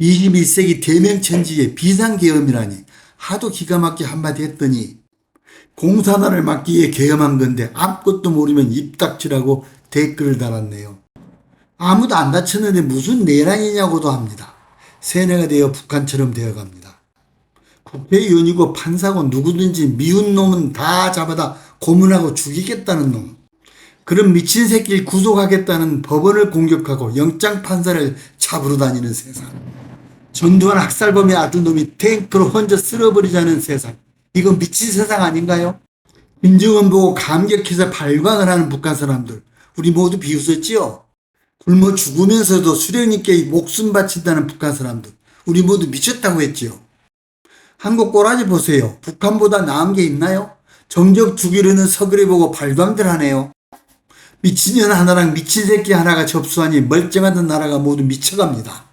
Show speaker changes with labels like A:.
A: 21세기 대명천지의 비상계엄이라니 하도 기가 막히게 한마디 했더니 공산화를 막기 위해 계엄한 건데 아무것도 모르면 입 닥치라고 댓글을 달았네요. 아무도 안 다쳤는데 무슨 내란이냐고도 합니다. 세뇌가 되어 북한처럼 되어갑니다. 국회의원이고 판사고 누구든지 미운 놈은 다 잡아다 고문하고 죽이겠다는 놈. 그런 미친 새끼를 구속하겠다는 법원을 공격하고 영장 판사를 잡으러 다니는 세상. 전두환 학살범의 아들놈이 탱크로 혼자 쓸어버리자는 세상. 이건 미친 세상 아닌가요? 김정은 보고 감격해서 발광을 하는 북한 사람들. 우리 모두 비웃었지요? 굶어 죽으면서도 수령님께 목숨 바친다는 북한 사람들. 우리 모두 미쳤다고 했지요? 한국 꼬라지 보세요. 북한보다 나은 게 있나요? 정적 죽이려는 서글에 보고 발광들 하네요. 미친년 하나랑 미친 새끼 하나가 접수하니 멀쩡하던 나라가 모두 미쳐갑니다.